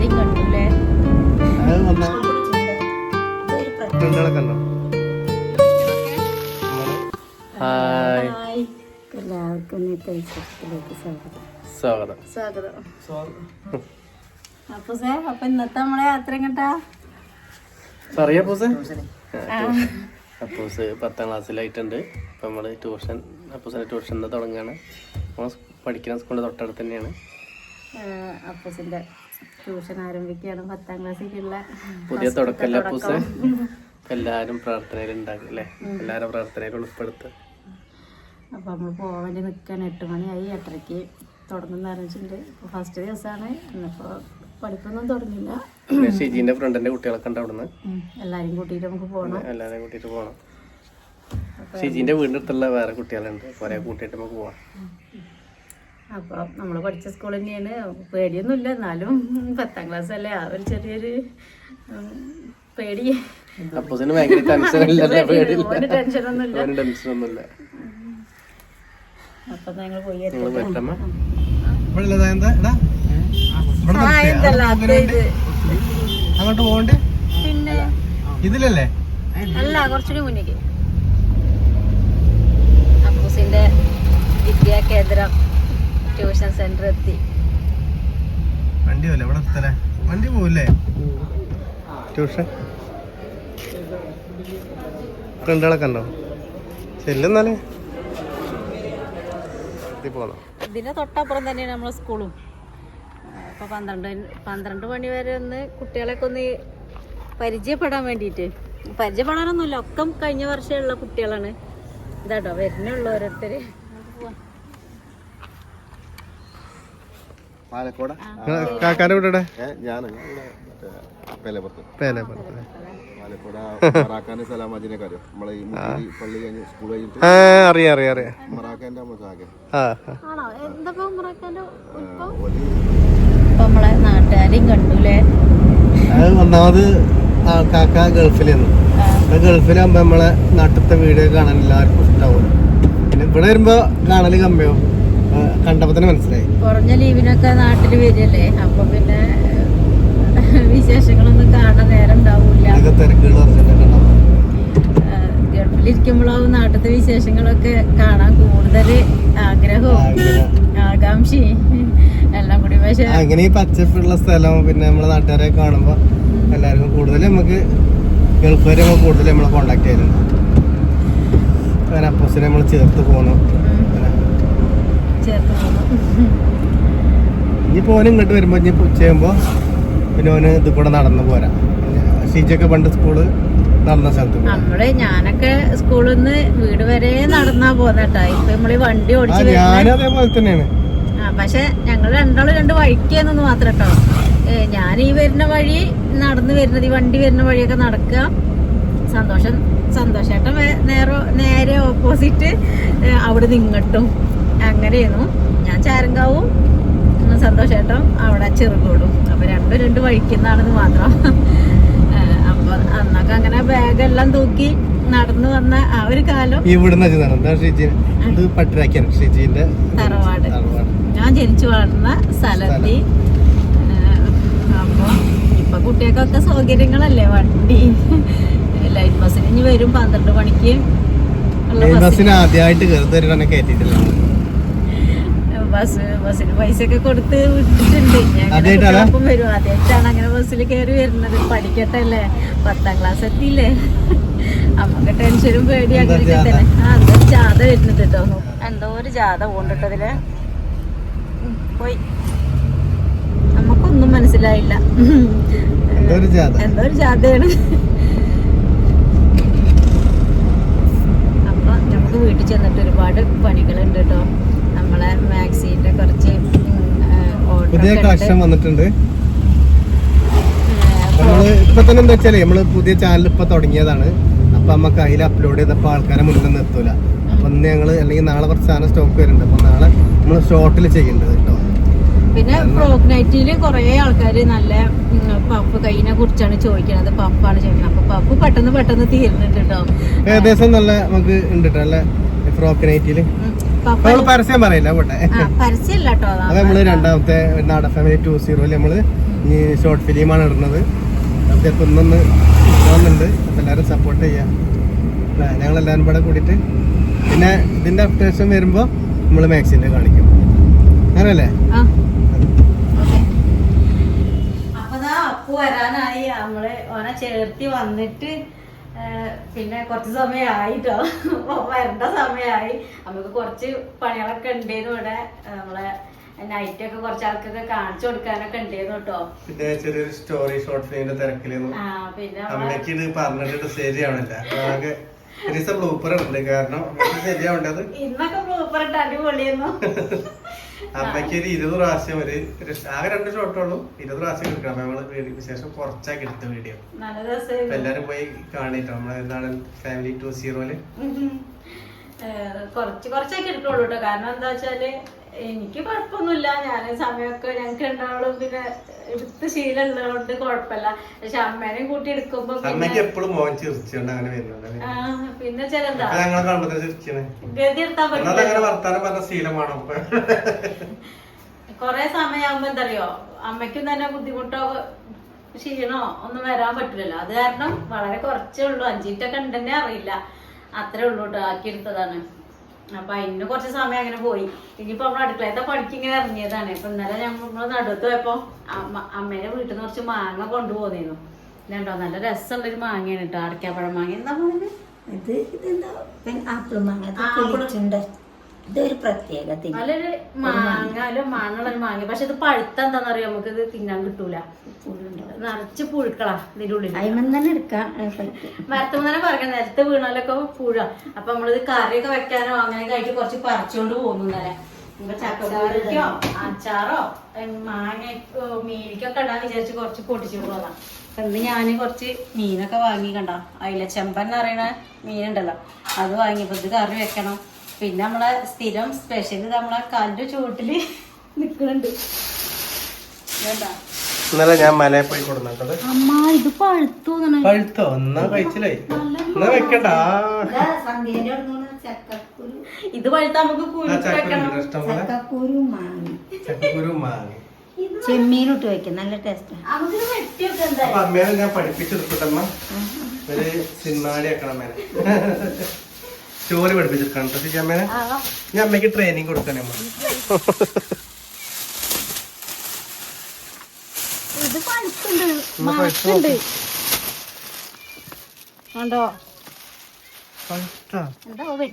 ആരെയും കണ്ടു? എല്ലാവർക്കും ഇന്നത്തെ വിശേഷത്തിലേക്ക് സ്വാഗതം. സ്വാഗതം. സ്വാഗതം. അപ്പൊ സേ അപ്പൊ ഇന്നത്തെ നമ്മളെ യാത്ര എങ്ങട്ടാ? പറയാ പൂസേ അപ്പൂസ് പത്താം ക്ലാസ്സിലായിട്ടുണ്ട്. അപ്പൊ നമ്മൾ ട്യൂഷൻ അപ്പൂസിന്റെ ട്യൂഷൻ തുടങ്ങുകയാണ് നമ്മൾ പഠിക്കുന്ന സ്കൂളിന്റെ തൊട്ടടുത്ത് തന്നെയാണ്. അപ്പസിന്റെ ട്യൂഷൻ ആരംഭിക്കുകയാണ് പത്താം ക്ലാസ്സിലുള്ള പുതിയ തുടക്കല്ല എല്ലാവരും പ്രാർത്ഥനയിൽ ഉണ്ടാകും അല്ലേ? എല്ലാവരും പ്രാർത്ഥനയിൽ ഉൾപ്പെടുത്തുക. അപ്പൊ നമ്മൾ പോകാൻ വേണ്ടി നിൽക്കാൻ എട്ട് മണിയായി എട്ടരയ്ക്ക് തുടങ്ങുന്ന അറിയിച്ചിട്ടുണ്ട്. ഫസ്റ്റ് ദിവസമാണ്. ഇന്നിപ്പോ പഠിപ്പൊന്നും തുടങ്ങില്ല ഷിജിന്റെ ഷിജീന്റെ ഫ്രണ്ടിന്റെ കുട്ടികളൊക്കെ ഉണ്ട് അവിടുന്ന്. എല്ലാരും കൂട്ടിയിട്ട് നമുക്ക് പോകണം എല്ലാവരെയും കൂട്ടിയിട്ട് പോകണം ഷിജീന്റെ വീടിന്റെ അടുത്തുള്ള വേറെ കുട്ടികളുണ്ട്. കുറേ കൂട്ടിയിട്ട് നമുക്ക് പോവാം. അപ്പൊ നമ്മൾ പഠിച്ച സ്കൂൾ തന്നെയാണ്. പേടിയൊന്നുമില്ല. എന്നാലും പത്താം ക്ലാസ് അല്ലേ? ആ ഒരു ചെറിയൊരു പേടി. ടെൻഷനൊന്നുമില്ല അപ്പൊ ഞങ്ങൾ പോയി അങ്ങോട്ട് പോകണ്ടേ? പിന്നെ? ഇതിലല്ലേ? അല്ല കുറച്ചുകൂടി മുന്നേക്ക് അപ്പൂസിന്റെ വിദ്യാ കേന്ദ്രം. ട്യൂഷൻ സെന്റർ എത്തി. വണ്ടി പോലെ ഇവിടെ എത്തലേ വണ്ടി പോവില്ലേ? ട്യൂഷൻ? ഫ്രണ്ടുകളൊക്കെ ഉണ്ടോ ചെല്ലുന്നാലേ. ഇതിന്റെ തൊട്ടപ്പുറം തന്നെയാണ് നമ്മളെ സ്കൂളും. അപ്പൊ പന്ത്രണ്ട് പന്ത്രണ്ട് മണി വരെ ഒന്ന് കുട്ടികളെയൊക്കെ ഒന്ന് പരിചയപ്പെടാൻ വേണ്ടിയിട്ട്. പരിചയപ്പെടാനൊന്നുമില്ല ഒക്കെ കഴിഞ്ഞ വർഷമുള്ള കുട്ടികളാണ്. ഇതാട്ടോ വരുന്നുള്ളൂ ഓരോരുത്തർ പാലക്കോട്. വീടെ ഞാൻ പേലപ്പുറത്ത്. പേലപ്പുറത്ത്. അറിയാം അറിയാം നമ്മളെ നാട്ടുകാരെയും കണ്ടുല്ലേ അത് ഒന്നാമത് കാക്ക ഗൾഫിലായിരുന്നു ഗൾഫിലാകുമ്പോ നമ്മളെ നാട്ടിലത്തെ വീഡിയോ കാണാൻ എല്ലാവർക്കും ഇഷ്ടാവും പിന്നെ ഇവിടെ വരുമ്പോ കാണൽ കമ്മിയോ ആ, കണ്ടപ്പോ തന്നെ മനസ്സിലായി. കുറഞ്ഞ ലീവിനൊക്കെ നാട്ടിൽ വരികയല്ലേ അപ്പൊ പിന്നെ വിശേഷങ്ങളൊന്നും കാണാൻ നേരം ഉണ്ടാവൂല. ഗൾഫിലിരിക്കുമ്പോഴാവും നാട്ടിലത്തെ വിശേഷങ്ങളൊക്കെ കാണാൻ കൂടുതൽ ആഗ്രഹവും ആകാംക്ഷയും ആകാംക്ഷി എല്ലാം കൂടി. പക്ഷെ അങ്ങനെ ഈ പച്ചപ്പുള്ള സ്ഥലം പിന്നെ നമ്മളെ നാട്ടുകാരെ കാണുമ്പോ എല്ലാവർക്കും കൂടുതൽ നമുക്ക് ഗൾഫുകാരെ കൂടുതൽ നമ്മളെ കോണ്ടാക്ട് ചെയ്യലുണ്ട്. അങ്ങനെ അപ്പോസിനെ നമ്മൾ ചേർത്ത് പോകണം ചേർത്ത് ഓന ഇങ്ങോട്ട് വരുമ്പോ ഇനി ഉച്ചയാകുമ്പോ പിന്നെ ഓന് ഇത് കൂടെ നടന്നു പോരാ. ഷീജൊക്കെ പണ്ട് സ്കൂൾ നടന്ന സ്ഥലത്ത്. നമ്മൾ ഞാനൊക്കെ സ്കൂളിൽ നിന്ന് വീട് വരെ നടന്നാ പോന്നട്ടാ. ഇപ്പൊ നമ്മൾ വണ്ടി ഓടിച്ചു ഞാനും അതേപോലെ തന്നെയാണ്. പക്ഷെ ഞങ്ങൾ രണ്ടാളും രണ്ട് വഴിക്കാന്നു മാത്രം കേട്ടോ ഞാൻ ഈ വരുന്ന വഴി നടന്നു വരുന്നത് ഈ വണ്ടി വരുന്ന വഴിയൊക്കെ നടക്കുക സന്തോഷം സന്തോഷേട്ടൻ നേരെ നേരെ ഓപ്പോസിറ്റ് അവിടെ നിങ്ങട്ടും അങ്ങനെയായിരുന്നു. ഞാൻ ചാരങ്കാവും ഉം, സന്തോഷേട്ടൻ അവിടെ ചെറുകോടും അപ്പൊ രണ്ടും രണ്ട് വഴിക്കുന്നാണെന്ന് മാത്രം. അപ്പൊ അന്നൊക്കെ അങ്ങനെ ബാഗെല്ലാം തൂക്കി നടന്നു വന്ന ആ ഒരു കാലം. ഇവിടുന്ന് ഷീജിന്റെ തറവാട്. ഞാൻ ജനിച്ചു വളർന്ന സ്ഥലത്തി. അപ്പൊ ഇപ്പൊ കുട്ടികൾക്കൊക്കെ സൗകര്യങ്ങളല്ലേ വണ്ടി. ലൈറ്റ് ബസ്സിന് ഇനി വരും പന്ത്രണ്ട് മണിക്ക്. ബസ്സിന് ആദ്യമായിട്ട് കയറി തരുവാനെ കയറ്റിയിട്ടില്ല ബസ് ബസ്സിന് പൈസ ഒക്കെ കൊടുത്ത് വിട്ടിട്ടുണ്ട്. അങ്ങനെ വരും. ആദ്യമായിട്ടാണ് അങ്ങനെ ബസ്സിൽ കയറി വരുന്നത്. പഠിക്കട്ടെ അല്ലേ പത്താം ക്ലാസ് എത്തിയില്ലേ? അമ്മയ്ക്ക് ടെൻഷനും പേടി അങ്ങനെയൊക്കെ തന്നെ. ആ എന്തോ ജാഥ വരുന്നുണ്ട് കേട്ടോ എന്തോ ഒരു ജാഥ പോണ്ടിട്ടതിൽ പോയി. നമുക്കൊന്നും മനസ്സിലായില്ല. എന്തോ ഒരു ജാഥയാണ്. അപ്പൊ നമുക്ക് വീട്ടിൽ ചെന്നിട്ട് ഒരുപാട് പണികളുണ്ട് കേട്ടോ നമ്മളെ മാക്സിന്റെ കുറച്ച് പുതിയ കളക്ഷൻ വന്നിട്ടുണ്ട്. നമ്മൾ ഇപ്പൊ തന്നെ എന്താ വെച്ചാൽ നമ്മൾ പുതിയ ചാനൽ ഇപ്പൊ തുടങ്ങിയതാണ്. അപ്പൊ നമുക്ക് അതിൽ അപ്ലോഡ് ചെയ്തപ്പോ ആൾക്കാരെ മുന്നിൽ നിർത്തൂല അപ്പൊ ഇന്ന് ഞങ്ങൾ അല്ലെങ്കിൽ നാളെ കുറച്ച് സാധനം സ്റ്റോക്ക് വരുന്നുണ്ട്. അപ്പൊ നാളെ നമ്മൾ ഷോർട്ടിൽ ചെയ്യേണ്ടത് കേട്ടോ പിന്നെ ഫ്രോക്ക് നൈറ്റിൽ കുറേ ആൾക്കാർ നല്ല പപ്പ് പഫ് കൈനെ കുറിച്ചാണ് ചോദിക്കുന്നത് പഫാണ് ചോദിക്കുന്നത് അപ്പൊ പഫ് പെട്ടെന്ന് പെട്ടെന്ന് തീരുന്നുണ്ട് കേട്ടോ ഏകദേശം നല്ല നമുക്ക് ഉണ്ട് കേട്ടോ അല്ലെ? ഫ്രോക്ക്. പപ്പ നമ്മൾ പരസ്യം പറയില്ല കേട്ടോ അത് നമ്മൾ രണ്ടാമത്തെ നാട ഫാമിലി ടു സീറോയിൽ നമ്മൾ ഈ ഷോർട്ട് ഫിലിമാണ് ഇടുന്നത്. ഒന്നൊന്ന് പോകുന്നുണ്ട് അപ്പൊ എല്ലാവരും സപ്പോർട്ട് ചെയ്യാം. ഞങ്ങൾ എല്ലാവരും കൂടെ കൂടിയിട്ട് പിന്നെ ഇതിന്റെ അപ്ഡേഷൻ വരുമ്പോ നമ്മൾ മാക്സിന്റെ കാണിക്കും. അങ്ങനല്ലേ? അപ്പൊ വരാനായി. നമ്മൾ ഓനെ ചേർത്തി വന്നിട്ട് പിന്നെ കുറച്ച് സമയമായിട്ടോ വരേണ്ട സമയമായി. നമുക്ക് കുറച്ച് പണികളൊക്കെ ഉണ്ടായിരുന്നു ഇവിടെ. നമ്മളെ നൈറ്റ് ഒക്കെ കുറച്ച് ആൾക്കൊക്കെ കാണിച്ചു കൊടുക്കാനൊക്കെ ഉണ്ടായിരുന്നു കേട്ടോ പിന്നെ ചെറിയൊരു സ്റ്റോറി ഷോർട്ട് ഫിലിമിന്റെ തിരക്കിലൊന്നും. ആ പിന്നെ നമ്മളെ അമ്മയ്ക്ക് ഇത് പറഞ്ഞിട്ട് ശരിയാവണില്ല ആകെ ബ്ലൂപ്പർ ഉണ്ട് കാരണം ശരിയാവേണ്ടത് ഇന്നൊക്കെ ബ്ലൂപ്പർ ഇട്ട് അടിപൊളിയായിരുന്നു അമ്മയ്ക്ക് ഒരു ഇരുപത് പ്രാവശ്യം ഒരു ആകെ രണ്ട് ഷോട്ടുള്ളൂ. ഇരുപത് പ്രാവശ്യം എടുക്കണം. നമ്മൾ ശേഷം കുറച്ചാക്കി എടുത്ത വീഡിയോ. എല്ലാരും പോയി കാണിട്ടോ. നമ്മളെ എന്താണ് ഫാമിലി ടു സീറോയിൽ. കുറച്ച് കുറച്ചൊക്കെ എടുക്കുള്ളൂ കേട്ടോ കാരണം എന്താ വെച്ചാൽ എനിക്ക് കുഴപ്പമൊന്നുമില്ല. ഞാൻ സമയമൊക്കെ ഞങ്ങൾക്ക് രണ്ടാളും പിന്നെ എടുത്ത് ശീലമുള്ളതുകൊണ്ട് കുഴപ്പമില്ല. പക്ഷെ അമ്മേനെയും കൂട്ടി എടുക്കുമ്പോ അമ്മയ്ക്ക് എപ്പോഴും മോൻ ചിരിച്ചുകൊണ്ട് അങ്ങനെ വരുന്നുണ്ട്. പിന്നെ ചിലന്താ അപ്പൊ ഞങ്ങളെ കാണുമ്പോ ചിരിച്ചത് ഗതി എടുത്താൻ ഒന്നാമത് പറ്റില്ല വർത്താനം പറഞ്ഞ ശീലമാണോ കൊറേ സമയമാകുമ്പോ എന്തറിയോ അമ്മയ്ക്കും തന്നെ ബുദ്ധിമുട്ടോ ക്ഷീണോ ഒന്നും വരാൻ പറ്റില്ലല്ലോ. അത് കാരണം വളരെ കുറച്ചേ ഉള്ളൂ. അഞ്ചിറ്റൊക്കെ ഉണ്ടെന്നെ അറിയില്ല. അത്രേ ഉള്ളൂട്ടോ ആക്കിയെടുത്തതാണ് അപ്പൊ അതിന് കുറച്ച് സമയം അങ്ങനെ പോയി. ഇനിയിപ്പോ നമ്മൾ അടുക്കളത്തെ പണിക്ക് ഇങ്ങനെ ഇറങ്ങിയതാണ്. ഇപ്പൊ ഇന്നലെ നമ്മൾ നടുത്ത് പോയപ്പോ അമ്മ വീട്ടിൽ നിന്ന് കുറച്ച് മാങ്ങ കൊണ്ടുപോന്നിരുന്നു രണ്ടോ നല്ല രസമുള്ളൊരു മാങ്ങയാണ് കേട്ടോ അടയ്ക്കാപ്പഴം മാങ്ങ. എന്താ പറയുന്നത് ഇത് ഇതെന്താ? ആപ്പിൾ മാങ്ങ. ഇതൊരു പ്രത്യേകത നല്ലൊരു മാങ്ങ നല്ല മണ്ണുള്ളൊരു മാങ്ങ. പക്ഷെ ഇത് പഴുത്ത അറിയാം നമുക്ക് ഇത് തിന്നാൻ കിട്ടൂല. നിറച്ച് പുഴുക്കളാ ഇതിന്റെ ഉള്ളിൽ തന്നെ എടുക്കാം. മരത്തുമ്പോ തന്നെ പറയാം നിലത്ത് വീണാലൊക്കെ പുഴ. അപ്പൊ നമ്മളിത് കറിയൊക്കെ വെക്കാനോ അങ്ങനെയൊക്കെ ആയിട്ട് കുറച്ച് പറിച്ചോണ്ട് പോകുന്നു ഇന്നലെ. ചക്കോ അച്ചാറോ മാങ്ങ മീനിക്കൊക്കെ ഇടാന്ന് വിചാരിച്ച് കുറച്ച് പൊട്ടിച്ചോണ്ട് പോകാം ഇന്ന് ഞാൻ കുറച്ച് മീനൊക്കെ വാങ്ങി കണ്ട. അയില ചെമ്പൻ എന്ന് പറയുന്ന മീനുണ്ടല്ലോ. അത് വാങ്ങിയപ്പോ ഇത് കറി വെക്കണം. പിന്നെ നമ്മളെ സ്ഥിരം സ്പെഷ്യൽ നമ്മളെ കാലിന്റെ ചുവട്ടിൽ നിക്കുന്നുണ്ട് ഇതെന്താ? ഇന്നലെ ഞാൻ മലയിൽ പോയി കൊടുക്കുന്നത് അമ്മ ഇത് പഴുത്തു പഴുത്തോ? എന്നാ കഴിച്ചില്ലേ? എന്നാ വെക്കണ്ട ഇത് പഴുത്ത നമുക്ക് ചക്കക്കുരു മാങ്ങ. ചെമ്മീനിട്ട് വെക്കും നല്ല ടേസ്റ്റ് അമ്മേനെ ഞാൻ പഠിപ്പിച്ചെടുത്തിട്ടമ്മ. ഒരു സിനിമാടി ആക്കണം അമ്മേനെ സ്റ്റോറി പഠിപ്പിച്ചെടുക്കണം കേട്ടോ അമ്മേനെ? ഞാൻ അമ്മയ്ക്ക് ട്രെയിനിങ് കൊടുക്കണേ അമ്മ.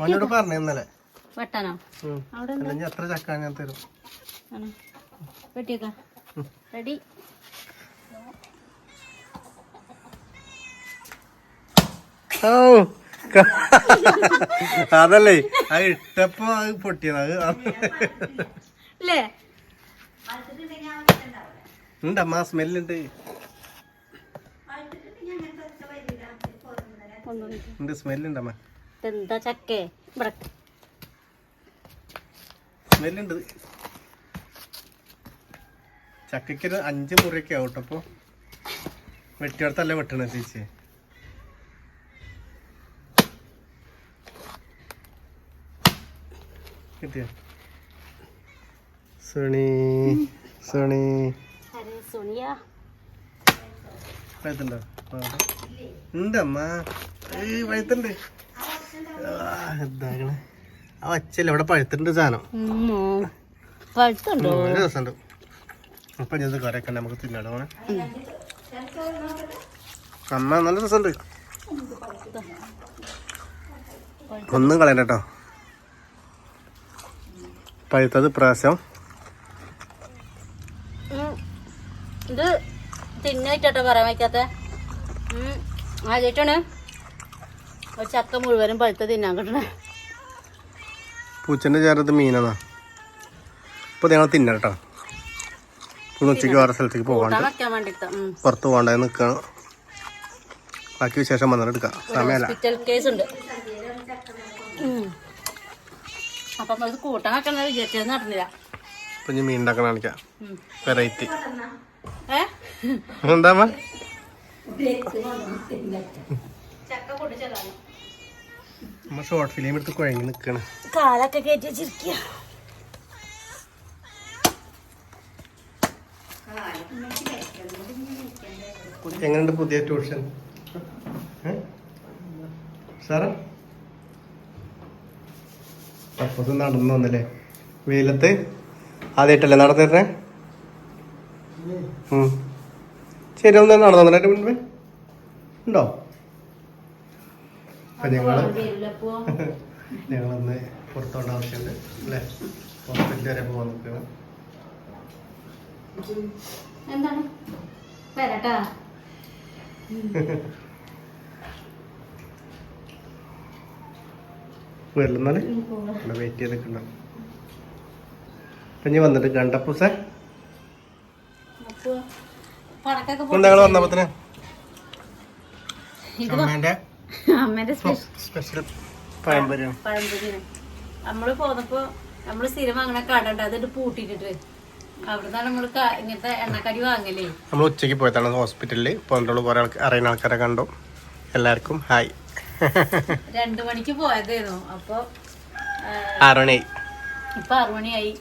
അവനോട് പറഞ്ഞു ഇന്നലെ. വെട്ടാനോ. അല്ലെങ്കിൽ ചക്ക ഞാൻ തരും. വെട്ടിയേക്കാം. റെഡി. ഓ അതല്ലേ അത് ഇട്ടപ്പോ അത് പൊട്ടിയത് ഉണ്ട അമ്മ സ്മെല്ലുണ്ട്. ഉണ്ട് സ്മെല്ലുണ്ട് അമ്മ എന്താ ചക്കേ? ഇവിടെ. സ്മെല്ലുണ്ട്. ചക്കയ്ക്കൊരു അഞ്ച് മുറിയൊക്കെ ആവും കേട്ടോ അപ്പൊ വെട്ടണേ വെട്ടണ ചേച്ചി? കിട്ടിയ? സുണി പഴുത്തുണ്ടോ എന്താകണേ ആ. വച്ചല്ലേ പഴുത്തുണ്ട് സാധനം. പഴുത്തുണ്ടോ? ഒരു രസമുണ്ട് അപ്പൊ ഞാൻ കറിയൊക്കെ നമുക്ക് തിന്നടവണ അമ്മ നല്ല രസമുണ്ട്. ഒന്നും കളയണ്ട കേട്ടോ. പഴുത്തത് പ്രാവശ്യം. ഇത് തിന്നായിട്ടോ പറയാൻ വയ്ക്കാത്ത. ആദ്യമായിട്ടാണ് ഒരു ചക്ക മുഴുവനും പഴുത്ത തിന്നാൻ കിട്ടണേ. പൂച്ചന്റെ ചേർത്ത് മീനാ ഇപ്പൊ ഞങ്ങൾ തിന്നട്ടോ ഇന്ന് ഉച്ചയ്ക്ക് വേറെ സ്ഥലത്തേക്ക് പോകാണ്ട് പുറത്ത് പോകണ്ട നിൽക്കണം ബാക്കി വിശേഷം വന്നിട്ട് എടുക്കാം. സമയമല്ല. ഹോസ്പിറ്റൽ കേസ് ഉണ്ട്. അപ്പം അത് കൂട്ടാൻ വെക്കണ വിചാരിച്ചത് നടന്നില്ല. അപ്പൊ ഇനി മീൻ ഉണ്ടാക്കണ കാണിക്കാം. വെറൈറ്റി എന്താ അമ്മ? ഷോർട്ട് ഫിലിം എടുത്ത് കുഴങ്ങി നിൽക്കണം കാലൊക്കെ കയറ്റി വെച്ചിരിക്കുക എങ്ങനെയുണ്ട് പുതിയ ട്യൂഷൻ സാറേ? അപ്പത് നടന്നു വന്നല്ലേ? വെയിലത്ത്? ആദ്യമായിട്ടല്ലേ നടന്നിരുന്നേ. ശരി ഒന്ന് നടന്നു വന്നിട്ട് മുൻപേ ഉണ്ടോ? അപ്പൊ ഞങ്ങൾ ഞങ്ങളൊന്ന് പുറത്തോണ്ട ആവശ്യമുണ്ട് അല്ലേ? ഹോസ്പിറ്റലിൽ വരെ പോകാൻ നിൽക്കണം എന്താണ്? വരട്ടാ. വരുന്നാൽ വെയിറ്റ് ചെയ്ത് നിൽക്കണം അപ്പൊ ഇനി വന്നിട്ട് കണ്ടപ്പോ സാർ അപ്പൊ പടക്കൊക്കെ ഞങ്ങൾ വന്നപ്പോ തന്നെ ഇത് അമ്മേന്റെ അമ്മേന്റെ സ്പെഷ്യൽ പഴംപൊരിയാണ്. പഴംപൊരിയാണ്. നമ്മൾ പോന്നപ്പോ നമ്മൾ സ്ഥിരം വാങ്ങണ കട ഉണ്ട് അതിട്ട് പൂട്ടിട്ടിട്ട് നമ്മൾ ഉച്ചയ്ക്ക് പോയതാണ് ഹോസ്പിറ്റലിൽ പോയിട്ടുള്ള കുറേ ആൾക്ക് അറിയുന്ന ആൾക്കാരെ കണ്ടു. എല്ലാവർക്കും ഹായ് രണ്ടു മണിക്ക് പോയതായിരുന്നു. അപ്പൊ ആറുമണിയായി ആറ് മണിയായി ഇപ്പൊ ആറുമണിയായി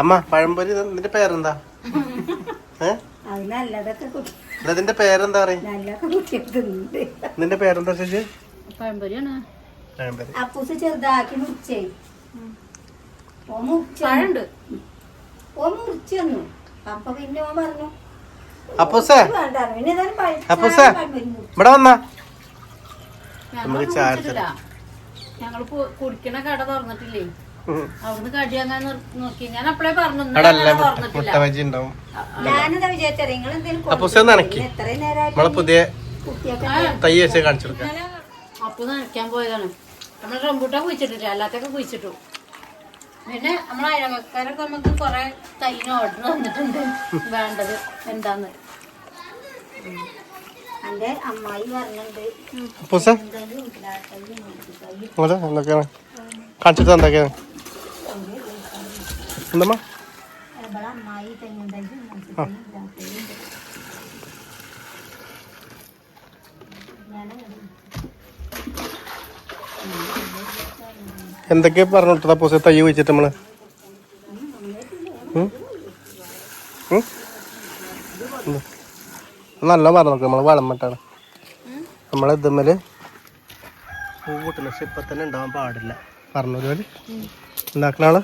അമ്മ പഴംപൊരി നിന്റെ ഇതിന്റെ പേരെന്താ ഇതിന്റെ പേരെന്താ പറയും? ഇതിന്റെ പേരെന്താ ചേച്ചി? പഴംപൊരിയാണ്. പഴംപൊരി. അപ്പൂസ് ചെറുതാക്കി മുറിച്ചേ. ഓ ഓ മുറിച്ചു തന്നു. അപ്പൊ പിന്നെ ഓൻ പറഞ്ഞു അപ്പൂസേ. അപ്പൂസേ ഇവിടെ വന്നാ. നമുക്ക് ഞങ്ങൾ ഞങ്ങൾ കുടിക്കണ കട തുറന്നിട്ടില്ലേ. അവിടുന്ന് കടി വാങ്ങാൻ നോക്കി. ഞാൻ അപ്പളേ പറഞ്ഞു തുറന്നിട്ടില്ല. പുതിയ തൈ വെച്ച് കാണിച്ചു കൊടുക്കാം. അപ്പൊ നനയ്ക്കാൻ പോയതാണ്. നമ്മൾ റംബൂട്ടാ കുഴിച്ചിട്ടില്ല അല്ലാത്തൊക്കെ കുഴിച്ചിട്ടു. പിന്നെ നമ്മളെ അയൽവക്കാരൊക്കെ നമുക്ക് കൊറേ തൈന ഓർഡർ വന്നിട്ടുണ്ട്. വേണ്ടത് എന്താന്ന്. എന്റെ അമ്മായി പറഞ്ഞിട്ടുണ്ട്. എന്തൊക്കെയാണ്? കാണിച്ചിട്ട് എന്തൊക്കെയാണ്? എന്തമ്മ. എന്തൊക്കെ പറഞ്ഞു കൊടുത്തത് അപ്പൂസ തൈ വെച്ചിട്ട് നമ്മൾ? ഉം? ഉം? നല്ല പറഞ്ഞു നമ്മൾ നമ്മൾ വളമിട്ടാണ് നമ്മളെ ഇതുമ്മൽ പക്ഷെ ഇപ്പൊ തന്നെ ഉണ്ടാവാൻ പാടില്ല. പറഞ്ഞൊരു പോലെ ഉണ്ടാക്കുന്ന ആൾ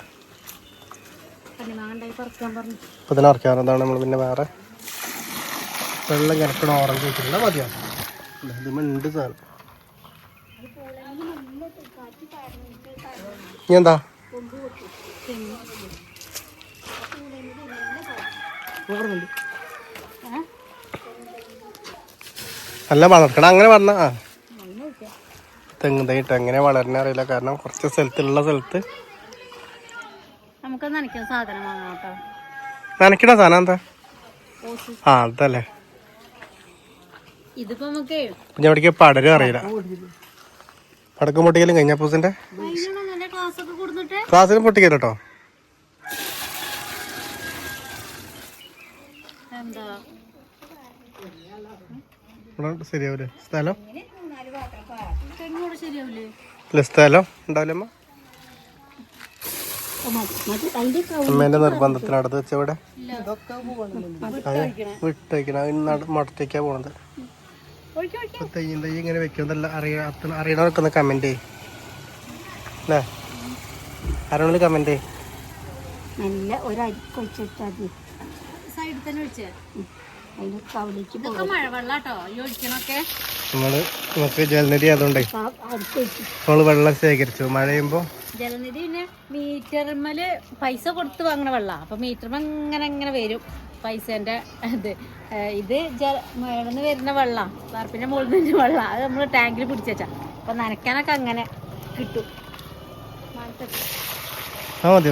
ഇപ്പൊ തന്നെ ഉറക്കാറുന്നതാണ് നമ്മൾ പിന്നെ വേറെ. വെള്ളം കിടക്കണ ഓറഞ്ച് വെച്ചിട്ടുണ്ട് മതിയോ ഉണ്ട് സാധനം. ഇനി എന്താ? നല്ല വളർക്കണം അങ്ങനെ വളർന്ന ആ. തെങ്ങ് തൈട്ട് എങ്ങനെ വളരണ അറിയില്ല. കാരണം കുറച്ച് സ്ഥലത്തുള്ള സ്ഥലത്ത് നനയ്ക്കുന്ന സാധനം എന്താ? ആ അതല്ലേ. പിന്നെ എവിടേക്ക് പടരും അറിയില്ല. പടക്കം പൊട്ടിക്കലും കഴിഞ്ഞ പൂസിന്റെ? ക്ലാസ്സിലും പൊട്ടിക്കല എന്താ? ഇവിടെ ശരിയാവൂലേ. സ്ഥലം? ശരിയാവില്ലേ ഇല്ല സ്ഥലം ഉണ്ടാവില്ലമ്മ അമ്മേന്റെ നിർബന്ധത്തിനടുത്ത് വെച്ച ഇവിടെ? ഒഴിക്കണേ വിട്ടേക്കണ. മുടത്തേക്കാ പോണത്. തെയ്യം തെയ്യം ഇങ്ങനെ വെക്കുന്നതല്ല അറിയാത്ത അറിയണവർക്ക് ഒന്ന് കമന്റ് അല്ലേ? ആരാണല്ലോ കമന്റ് നല്ല ഒരു സൈഡിൽ തന്നെ ഒഴിച്ചേ മഴവെള്ളാട്ടോ? ഈ ഒഴിക്കണൊക്കെ? നമ്മൾ നമുക്ക് ജലനിധി അടുത്തൊഴിച്ചു നമ്മൾ വെള്ളം ശേഖരിച്ചു. മഴ ചെയ്യുമ്പോ ജലനിധി പിന്നെ മീറ്റർമൽ പൈസ കൊടുത്ത് വാങ്ങണ വെള്ളം. അപ്പൊ മീറ്റർമ ഇങ്ങനെ ഇങ്ങനെ വരും. പൈസേന്റെ ഇത്. ഇത് ജല മേളിന്ന് വരുന്ന വെള്ളം. വാർപ്പിന്റെ മുകളിൽ നിന്ന് വെള്ളം. അത് നമ്മൾ ടാങ്കിൽ പിടിച്ചാ അപ്പൊ നനയ്ക്കാനൊക്കെ അങ്ങനെ കിട്ടും. ആ മതി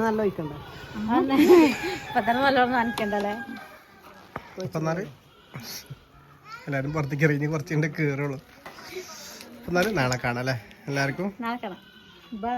നല്ല ഒഴിക്കണ്ട? നല്ലോണം നനയ്ക്കണ്ടല്ലേ എല്ലാരും പുറത്തേക്ക് ഇറങ്ങി കുറച്ചുകൂടെ കേറുള്ളൂ. അപ്പൊ എന്നാലും നാളെ കാണാം അല്ലേ? എല്ലാവർക്കും? നടക്കണം ബൈ